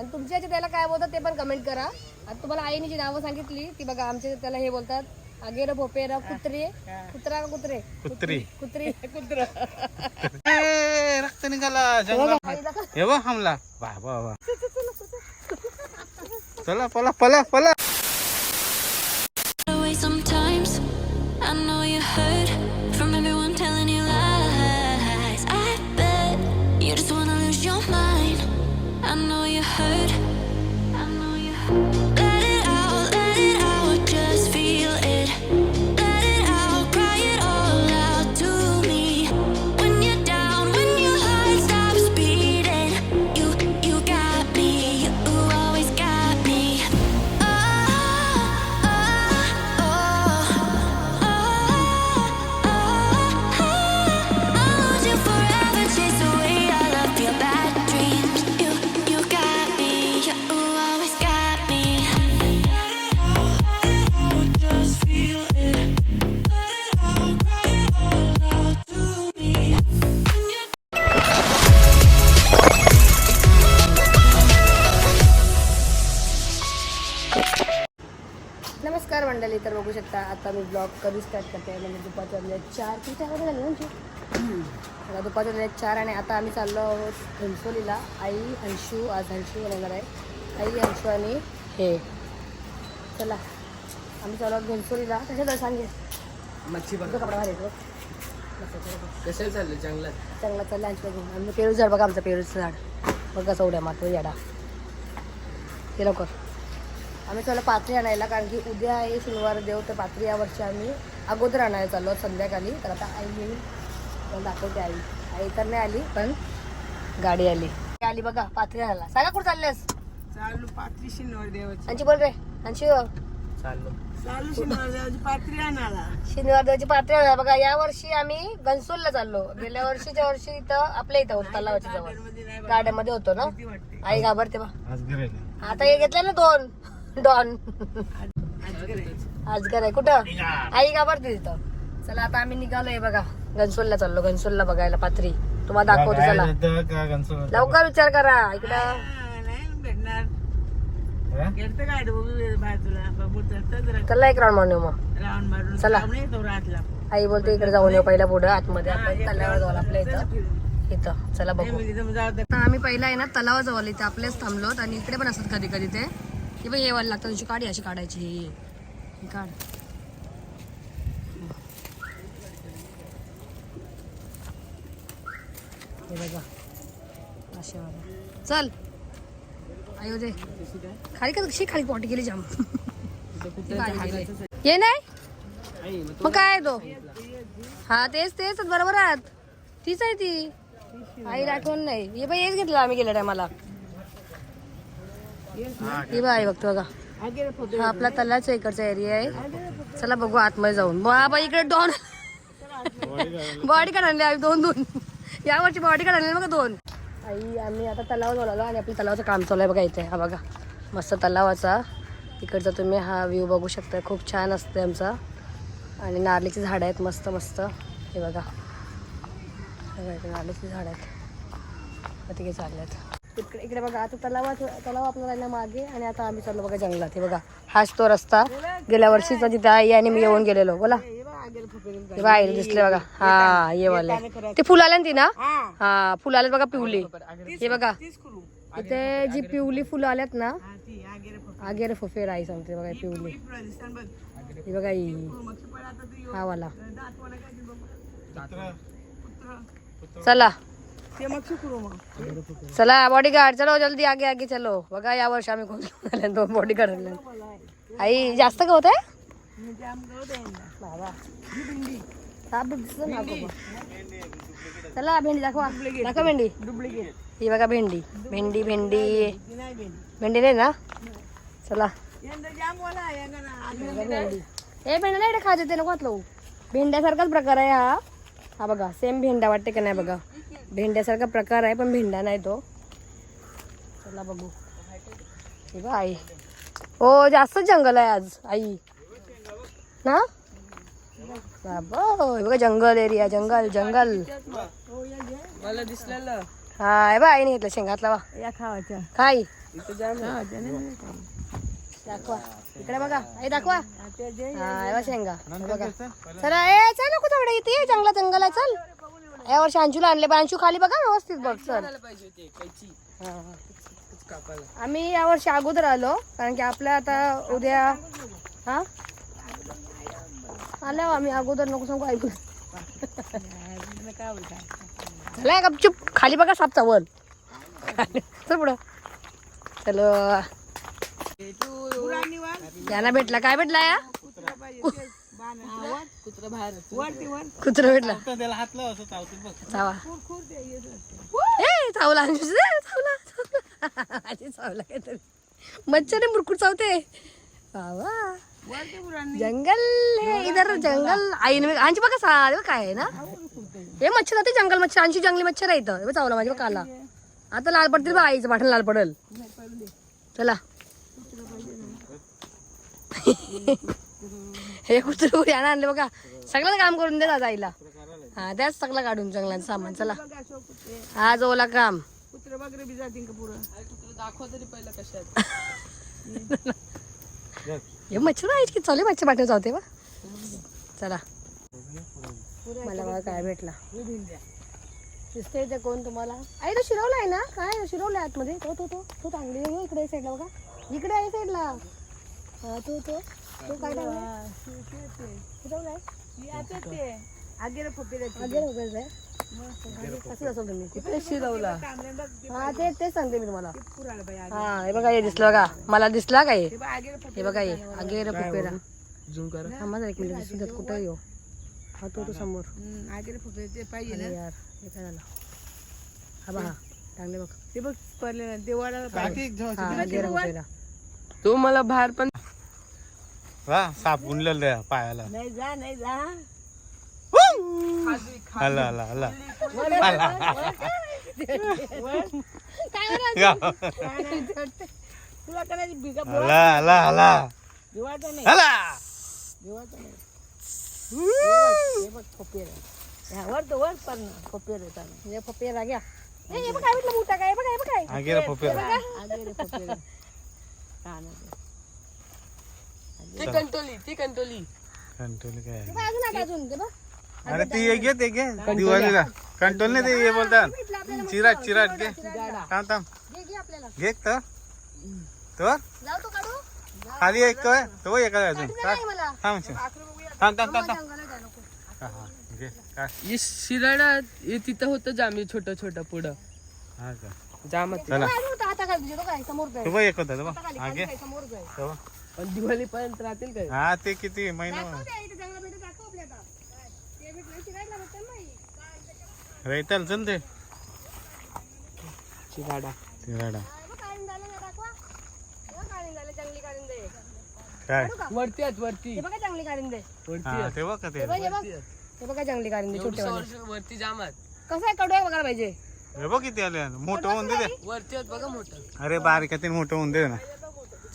आणि तुमच्या याच्या त्याला काय बोलतात ते पण कमेंट करा. आता तुम्हाला आईने जी नावं सांगितली ती बघा आमच्या त्याला हे बोलतात आगेर भोपेरा कुत्रे कुत्रा का कुत्रे? कुत्री. कुत्री. कुत्र. रक्त निघाला जंगल. हे हमला. वा वा वा. चला पला पला पला. बघू शकता. आता मी ब्लॉग कधी स्टार्ट करते म्हणजे दुपारचे वाजले चार किती वाजले झाले ना आमचे? आता दुपारचे वाजले चार आणि आता आम्ही चाललो आहोत घनसोलीला. आई अंशू आज अंशू येणार आहे. आई अंशू आणि हे. चला आम्ही चाललो आहोत घनसोलीला. कशाला सांगे मच्छी बघ. कपडा भारी येतो कशाला चाललं? जंगलात. चांगला चालला घेऊन आणि पेरूचं झाड बघा आमचं पेरूचं झाड. बघा चौड्या मात्र याडा. हे लवकर. आम्ही चाललो पात्री आणायला कारण की उद्या आहे शनिवार देव तर पात्री या वर्षी आम्ही अगोदर आणायला चाललो संध्याकाळी. तर आता आई येईल. मला दाखवते आई. आई तर नाही आली पण गाडी आली. आली बघा पात्री आणायला. सांगा कुठं चाललेस? चालू पात्री शिनवर देवाची. अंशी बोल रे. चाललो. चालू शिनवर देवाची पात्री आणाला शनिवार देवाची पात्री आणायला. बघा या वर्षी आम्ही घनसोलला चाललो. गेल्या वर्षीच्या वर्षी इथं आपल्या इथं होतं तलावाच्या जवळ. गार्डनमध्ये होतो ना? आई घाबरते बा. आज गिरायला आता हे घेतलं ना दोन. डॉन. आजगर. आहे कुठं आई घाबरते तिथं चला आता आम्ही निघालोय बघा. घनसोलला चाललो. घनसोलला बघायला पात्री तुम्हाला दाखवतो चला. लवकर विचार करा. इकडं. भेटणार. चला एक राऊंड मारून येऊ मग. चला. आई बोलते इकडे जाऊन येऊ पहिला पुढं. आतमध्ये आपण तलावावर जाऊ आपल्या इथं. इथं. चला बघू. आम्ही पहिला आहे ना तलावा जवळ इथे आपलेच थांबलोत आणि इकडे पण असतात कधी कधी ते. हे बघ येवायला लागतं तुझी काढी अशी काढायची. ही काढ. हे बघा असे बघा चल. आयो दे खाली का कशी खाली पॉटी गेली. जाम. ये नाही? मग काय आहे तो? हा तेच तेच बरोबर आहात. तीच आहे ती. आई आठवण नाही. हे बाई हेच घेतलं आम्ही गेल्या टायमाला. ही बाई बघतो बघा. हा आपला तलाचा इकडचा एरिया आहे. चला बघू आतमध्ये जाऊन. बाबा इकडे दोन. बॉडी कार्ड आणले आम्ही दोन दोन. या वर्षी बॉडी कार्ड आणले बघा दोन. आई आम्ही आता तलाव बोलावलो आणि आपल्या तलावाचं काम चालू आहे बघा इथे. हा बघा. मस्त तलावाचा. तिकडचा तुम्ही हा व्ह्यू बघू शकता. खूप छान असते आमचा. आणि नारळीची झाडं आहेत मस्त मस्त. हे बघा. नारळीची झाडं आहेत. तिकडे चालले आहेत इकडे इकडे बघा आता तलाव तलाव आपला राहिला मागे आणि आता आम्ही चाललो बघा जंगलात. हे बघा हाच तो रस्ता गेल्या वर्षीचा तिथे आई आणि मी येऊन गेलेलो. बोला. हे बघा दिसले बघा. हा ये वाले ते फुल आले ना ती ना हा फुल आलेत बघा पिवली. हे बघा. इथे जी पिवली फुलं आल्यात ना हा, आगेरे फक्त फुफेर आई सांगते बघा पिवली. हे बघा हा वाला. चला. चला बॉडी गार्ड चलो, जल्दी आगे आगे चलो। बघा या वर्षी आम्ही कोण दोन बॉडी गार्ड आई जास्त का होत हा. चला भेंडी दाखवा। भेंडी। डुप्लिकेट ही बघा भेंडी। भेंडी भेंडी। भेंडी ना। चला भेंडी हे भेंड्या नाही खायचं ते नको घातलं भेंड्यासारखाच प्रकार आहे हा. हा बघा सेम भेंडा वाटते का नाही बघा. भेंड्यासारखा प्रकार आहे पण भेंडा नाही तो. चला बघू. हे आई. हो जास्तच जंगल आहे आज आई. ना? बाबा हे बघा जंगल एरिया जंगल जंगल. मला दिसलेलं. हा हे बा आईने घेतलं शेंगातला वा या खावाच्या. काय? दाखवा. इकडे बघा. आई दाखवा. हा, ते जे हा हे बा शेंगा बघा. चला ए चल नको तेवढे इथे जंगला जंगल आहे चल. या वर्षी अंशूला आणले पण अंशू खाली बघा व्यवस्थित बघ पाहिजे होते कैची. कापायला. आम्ही या वर्षी अगोदर आलो कारण की आपल्या आता उद्या हा? आलो आम्ही अगोदर नको सांगू ऐकू काय चला गपचूप खाली बघा साप चावल चल पुढं. चलो. वर यांना भेटला काय भेटला या? कुत्रा बाहेर वर भेटला त्याला हात लाव असं चावतील बघ. चावा. खूर खूर ते येत असते. ए चावला चावला. चावला आजी चावला काहीतरी. मच्छर मुरकुट चावते. बाबा. जंगल है इधर जंगल. आईने आमची बघा सा काय आहे ना. हे मच्छर होते जंगल मच्छर. आमची जंगली मच्छर आहे इथं. चावला माझ्या बघ काला. आता लाल पडतील बा आईचं पाठण लाल पडल. चला. हे कुत्र उडी आणले बघा. सगळं काम करून दे आईला. हा त्याच सगळं काढून जंगलात सामान. चला. आज ओला काम. कुत्रे वगैरे बी जातील का पुरं कुत्रा दाखवा तरी पहिलं कशात हे मच्छर आहे की? चालू मच्छर पाठव जाते बा. चला. मला बघा काय भेटला. दिसतंय ते कोण तुम्हाला? आई तो शिरवला आहे ना? काय? शिरवलाय आतमध्ये. तो तो तो. तो चांगली आहे. इकडे साईडला बघा. इकडे आहे साईडला हा तो तो. तो काय टाकलाय? शिरवलाय आता ते आगेला फपेऱ्याचे आगे वगैरे कसं असेल तुम्ही कुठे शिरवला कांबळे बघ ते हा ते तेच सांगते मी तुम्हाला पुराला बाई आगे हा हे बघा हे दिसलं बघा मला दिसला काय ते बघ आगेला हे बघा हे आगे रे झूम करा हा माझा एक मिनिट दिसत कुठं येऊ हा तो तो समोर फपेरा आगेला ते पाहिजे ना यार हे काय झालं हा बघा चांगले बघ ते बघ पडले ते वडाला पाहिजे हा आगे रे पुपेरा तू मला बाहेर पण वा साप गुंडलेलं आहे पायाला नाही जा नाही जा आला आला आला तुला करायची बिगा आला आला आला दिवाळचा नाही आला दिवाळचा नाही हे बघ फपेरा ह्या वर तर वर पण फपेर येतात हे पपेरा घ्या ए, हे बघ काय भेटलं मोठा काय हे बघ हे बघ काय आगेला पोपेरा आगेले फपेरा कानाचे ती कंटोली ती कंटोली. कंट्रोल काय? हे अरे ती एक घे ते घे. दिवाळीला. कंट्रोल नाही ते हे बोलतात. चिराट चिराट घे. थांब थांब. घे तर. तर? खाली एक काय तो एक आहे अजून. थांब थांब थांब थांब थांब. हा, हा, घे. काय हे शिराडा हे तिथं होतं जामी छोटं छोटं पुढं. हा का? जाम चला. तो तो बघ एक होता तो हा घे. तो. पण दिवाळी पर्यंत राहतील काय? हा ते किती? महिना. राहताल चल ते. चिराडा काय का? वरती आहेत वरती. हे बघा आहे. वरती हा आहेत. ते बघ का ते. हे बघ, हे बघ. हे बघा जंगली काळिंद छोटे वाले. एवढी वरती कसं आहे कडू आहे बघायला पाहिजे. हे बघ किती आले. मोठं होऊन दे ते. वरती आहेत बघा मोठं. अरे बारीक आहे ते मोठं होऊन दे ना.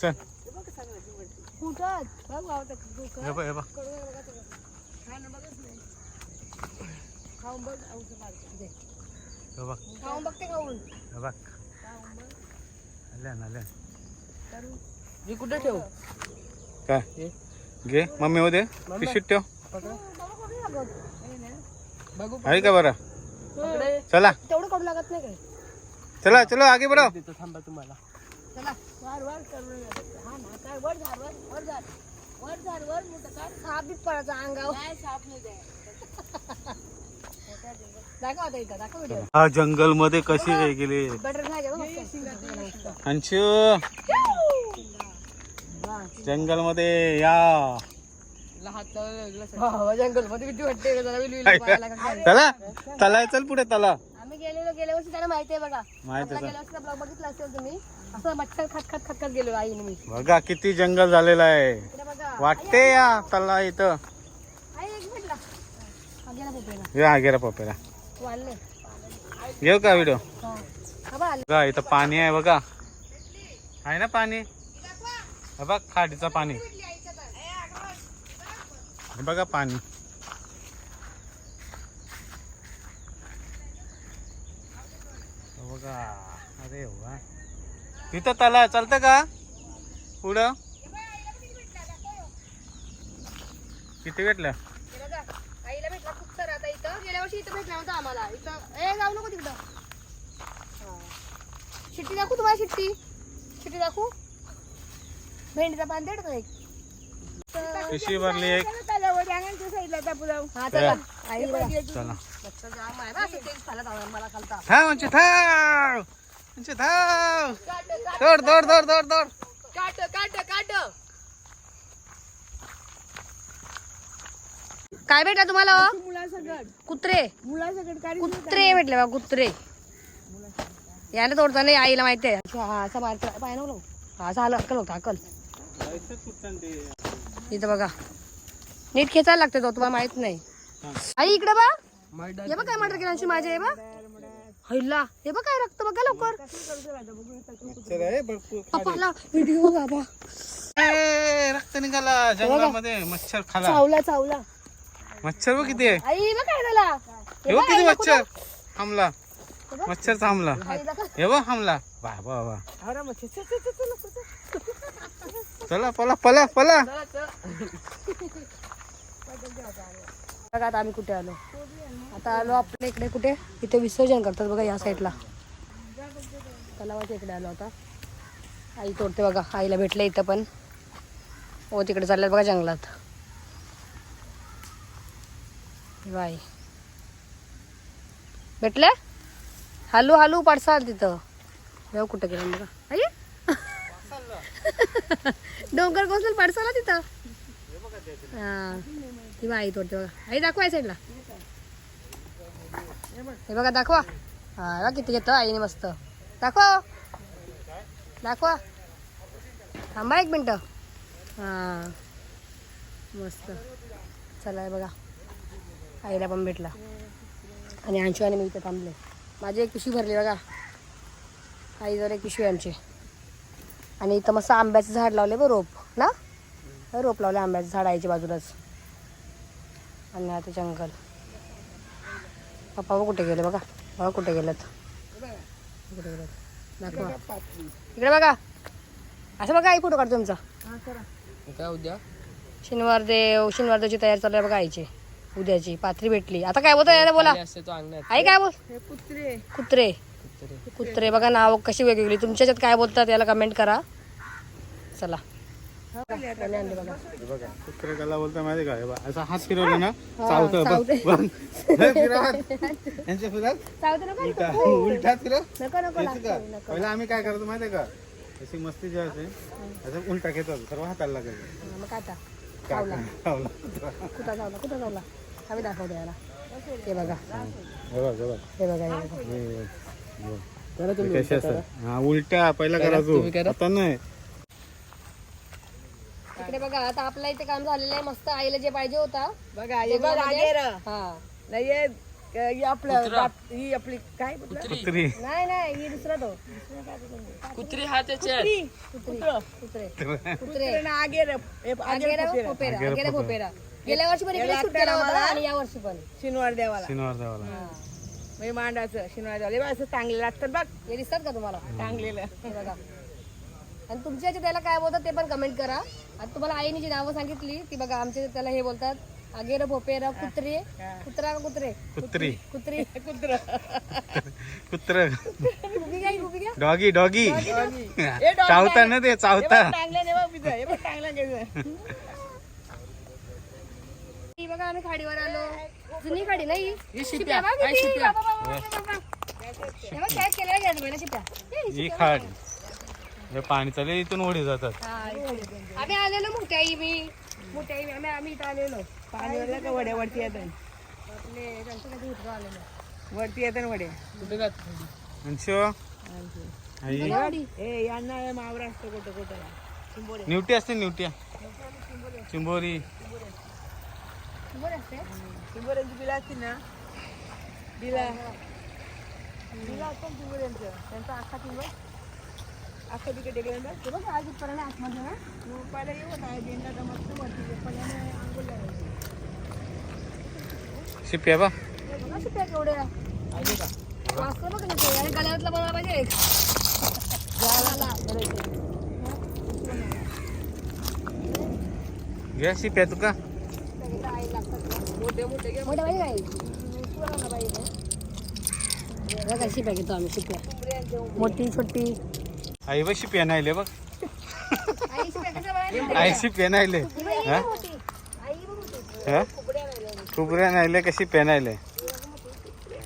चल. कुठं? बघ डोकं. हे बघ हे बघ. कडू बघा सगळं. नाही. खाऊन बघ. औषध. दे. हे बघ. खाऊन बघते खाऊन. हे बघ. आल्या ना आल्या मी कुठे ठेवू? काय? घे. मम्मी हो दे. ठेव. बघू आहे का बरं? चला. तेवढं कडू लागत नाही काय? चला चलो आगे बढो थांबा तुम्हाला. चला वर वर करून हा ना काय वर झाड वर वर झाड. वर झाड वर मोठं काय साप बीप पडायचा अंगावर. काय साप नाही दाखव आता इथं दाखव व्हिडिओ हा जंगलमध्ये कशी काय गेली बटर नाही. अंशू! जंगलमध्ये या हो, जंगलमध्ये भीती वाटते जरा विलू विलू पाहायला का काय. चला चला चल पुढे चला आम्ही गेलेलो गेल्या वर्षी त्यांना माहिती आहे बघा. माहिती आपला गेल्या वर्षी ब्लॉग बघितला असेल तुम्ही. असं मच्छर खत खत खत खत गेलो आईने मी बघा किती जंगल झालेलं आहे. इकडे बघा. वाटते या तला इथं. आई एक मिनिट हा गेला पोपेला या गेला वाढले घेऊ का व्हिडिओ? हा. हा बघ आले. बघा इथं पाणी आहे बघा. आहे ना पाणी? हे बघ खाडीचं पाणी. हे बघा पाणी. बघा. अरे वा. तिथं तला चालतं का? पुढं? किती भेटलं? हे बघा, आईला भेटला खूप सारा आता इथं गेल्या वर्षी इथं भेटला होता आम्हाला इथं ए जाऊ नको तिकडं हा. शिट्टी दाखवू तुम्हाला शिट्टी शिट्टी दाखवू भेंडीचा पान देड तो एक पिशवी भरली एक हा चला थांब म्हणजे थांब. म्हणजे थांब दौड दौड दौड दौड दौड. काट काट काट. काय भेटला तुम्हाला हो? कुत्रे. कुत्रे भेटले बा कुत्रे. याने तोडता नाही आईला माहिती आहे हा असा मारतो पाय हा असा आलं अक्कल होता अक्कल इथं बघा. नीट खेचायला लागते तो तुम्हाला माहीत नाही. आई इकडे बा हे बघ काय मर्डर केल्याची माझे हे बा हैला हे बघ काय रक्त बघा लवकर. व्हिडिओ बाबा ए, रक्त निघाला जंगलामध्ये मच्छर खाला. चावला चावला. मच्छर बघ किती आहे आई बघ काय झाला. हे बघ किती मच्छर. थांबला. मच्छर थांबला. आई दाखव. हे बघ थांबला. वा वा वा. चला पला पला पला. बघा आता आम्ही कुठे आलो. आता आलो आपल्या इकडे कुठे? इथे विसर्जन करतात बघा या साईडला. तलावाच्या इकडे आलो आता. आई तोडते बघा. आईला भेटले इथं पण. हो तिकडे चालल्यात बघा जंगलात. बाय भेटलं? हालू हालू पडसाल तिथं. जाऊ कुठं गेलं बघा. आई? डोंगर कोसल पडसाला तिथं. हा. ती आई तोडते बघा. आई दाखवा या साईडला. हे बघा दाखवा. हा बघा किती घेतं आईने मस्त. दाखवा हो. दाखवा. थांबा एक मिनटं. हां. मस्त. चला बघा. आईला पण भेटला. आणि अंशू आणि मी इथं थांबले माझी एक पिशवी भरली बघा. आई जर एक पिशवी आमची. आणि इथं मस्त आंब्याचं झाड लावले बघ रोप ना? रोप लावले आंब्याचं झाड आईच्या बाजूलाच. आणि आता जंगल. पप्पा कुठे गेले बघा बघा कुठे गेलेत कुठे गेलेत दाखवा इकडे बघा असं बघा आई फोटो काढतो तुमचा काय उद्या शनिवार देव शनिवार देवची तयारी चालू आहे बघा आईची उद्याची पाथरी भेटली आता काय बोलतो याला बोला असते तो अंगणात आई काय बोल कुत्रे कुत्रे बघा नाव कशी वेगवेगळी तुमच्या ह्याच्यात काय बोलतात याला कमेंट करा चला बघा बोलता माहिती का? हे असा हात फिरवला ना चावतं. हे. यांच्या उलटा. का? पहिला आम्ही काय करतो माहितीये का? अशी मस्ती जी असते असं उलटा घेतो सर्व हाताला हा, चावला. कुठं कुठं याला. हे बघा. हे बघ, हे बघ. हे बघा हे हे हे हा उलटा पहिला करा, करायचो. आता नाही. इकडे बघा आता आपल्या इथे काम झालेलं आहे. मस्त आईला जे पाहिजे होता. बघा हे बघ आगेर हा. नाही हे हे आपलं बाप- ही आपली काय म्हटलं? कुत्री. नाही नाही ही दुसरा तो. कुत्री हा त्याच्यात. कुत्रं. कुत्रे. कुत्री. कुत्रे. ना आगेर हे आगेर आगेरा पोपेरा. खोपेरा. आगेरा आगेरा खोपेरा. गेल्या वर्षी पण इकडे शूट केला होता आणि या वर्षी पण. शिनवार देवाला शनिवार देवाला म्हणजे मांडाचं शिनवार देवाला हे बघ, असं चांगलेलं लागतं बघ. हे दिसतात का तुम्हाला? चांगलेलं. हे बघा. आणि तुमच्या याच्यात त्याला काय बोलतात ते पण कमेंट करा. आता तुम्हाला आईने जी नावं सांगितली ती बघा आमच्या इथे त्याला हे बोलतात आगेर भोपेरा कुत्रे कुत्रा का कुत्रे. कुत्री. कुत्री. कुत्र. कुत्र डॉगी डॉगी चावता ना ते चावता. चांगलं बघ आम्ही खाडीवर आलो. जुनी खाडी नाही ही. शिप्या. बाबा, बाबा. हे केलेलं शिप्या. ही खाड. हे पाणी चालले इथून ओढी जातात. हा. आम्ही आलेलो मोठ्या आई मी. मोठ्या आई आम्ही आम्ही इथं आलेलो. पाणी वरलं का वड्या वरती येतात आपले आलेलो वरती येतात वड्या? कुठे जात आई. ए यांना मावरा असतो कुठं कुठं? निवटी असते निवट्या चिंबोरी. बरं असते? चिंबोऱ्यांची बिला असतील ना? बिला? बिला असतात चिंबोऱ्यांचं. त्यांचा अख्खा चिंबर? अख्खा तिकडे टेकल्यानंतर हे बघ आज इथपर्यंत आतमध्ये ना। मग पहिला येऊ ना बेंडाचा मस्त वरती पहिल्याने आंघोळ लावायची शिप्या बा? हे बघा शिप्या केवढ्या मास्तर बघ कसे ते. आणि गळ्यातला बनवायला पाहिजे एक. गळ्याला. घे शिप्या तुका मोठे पाहिजे काय? बघा कशी पाहिजे तो आम्ही शिप्या मोठी छोटी। आई बघ शिप्या नाही बघ. आई शिप्या कशा बनवायच्या? आई शिप्या नाही हा? हा? कुबऱ्या नाही कशी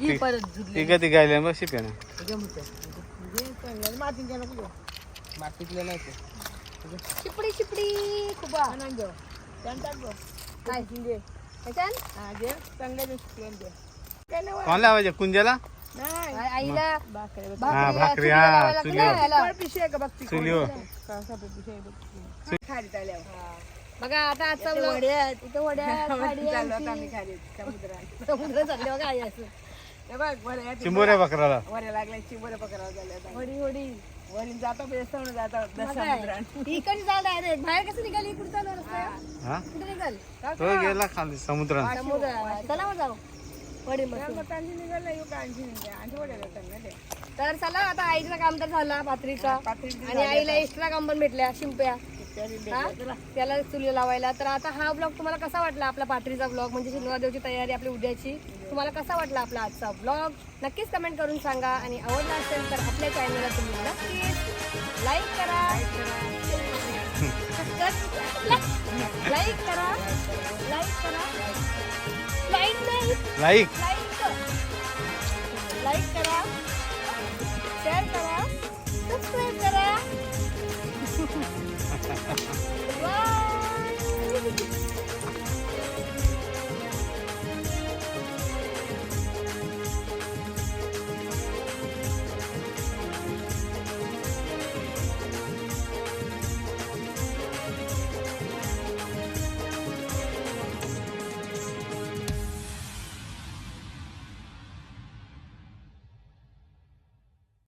ही परत झुरली तिघ नाही मातीच्या नको देऊ. मातीतले नाही शिपडी शिपडी? हा, कोण लावायचे? कुंजाला नाही. आईला भाकरी बघ. हा, भाकरी हा, चुलीवर. चुलीवर. खारीत आल्यावर. आता आजचा. इथे वड्या चाललो. आता आम्ही खारीत समुद्रात. समुद्र चालले बघा आई असं. हे बघ, वड्या आहेत. चिंबोऱ्या बकराला वड्या लागल्या चिंबोऱ्या पकडावं झाल्या आता. वरील जातो बेसन जातो मग काय? समुद्रात इकडे चाल डायरेक्ट बाहेर कसं निघाली इकडे चालू रस्ता हा कुठे निघाल तो गेला खाली समुद्रात समुद्र चला मग जाऊ वडी मस्त निघालं तर चला आता आईचं काम तर झाला पात्रीचा आणि आईला एक्स्ट्रा काम पण भेटल्या शिंप्या? त्याला चुली लावायला. तर आता हा ब्लॉग तुम्हाला कसा वाटला आपला पात्रीचा ब्लॉग म्हणजे शनिवारदेवची तयारी आपली उद्याची. तुम्हाला कसा वाटला आपला आजचा ब्लॉग नक्कीच कमेंट करून सांगा. आणि आवडला असेल तर आपल्या चॅनलला तुम्ही नक्कीच लाईक करा. लाईक करा. लाईक करा. Like like. लाईक करा. शेअर करा. सबस्क्राईब करा.